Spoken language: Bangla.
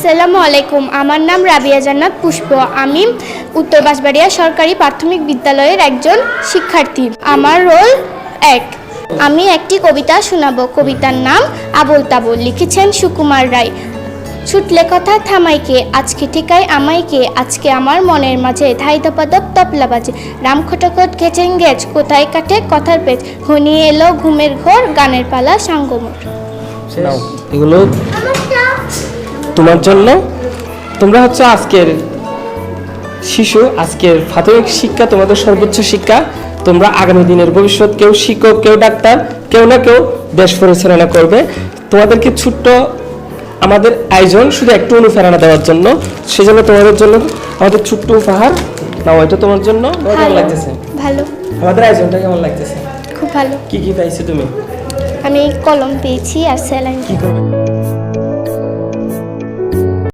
আসসালামু আলাইকুম। আমার নাম রাবিয়া জান্নাত পুষ্প। আমি উত্তর বাঁশবাড়িয়া সরকারি প্রাথমিক বিদ্যালয়ের একজন শিক্ষার্থী। আমার রোল এক। আমি একটি কবিতা শোনাবো। কবিতার নাম আবল তাবল। লিখেছেন সুকুমার রায়। ছুটলে কথা থামাইকে আজকে ঠিকাই আমাইকে আজকে আমার মনের মাঝে ধাই ধপাধপ তপলা বাজে। রাম খটখট গেছেন গেছ কোথায় কাটে কথার পেজ ঘনিয়ে এলো ঘুমের ঘর, গানের পালা সাঙ্গমোর। এগুলো তোমার জন্য। তোমরা হচ্ছে আজকের শিশু আজকের প্রাথমিক শিক্ষা তোমাদের সর্বোচ্চ শিক্ষা। তোমরা আগামী দিনের ভবিষ্যৎ কেউ শিক্ষক কেউ ডাক্তার কেউ না কেউ দেশ পরিচালনা করবে। তোমাদেরকে ছোট্ট আমাদের আয়োজন শুধু একটু অনুপ্রেরণা দেওয়ার জন্য। সেজন্য তোমাদের জন্য আমাদের ছোট্ট উপহার নাও এটা তোমার জন্য। কেমন ভালো লাগতেছে? ভালো। আমাদের আয়োজনটা কেমন লাগতেছে? খুব ভালো। কি কি পাইছো তুমি? আমি কলম পেয়েছি আর স্যালাইন কি করবে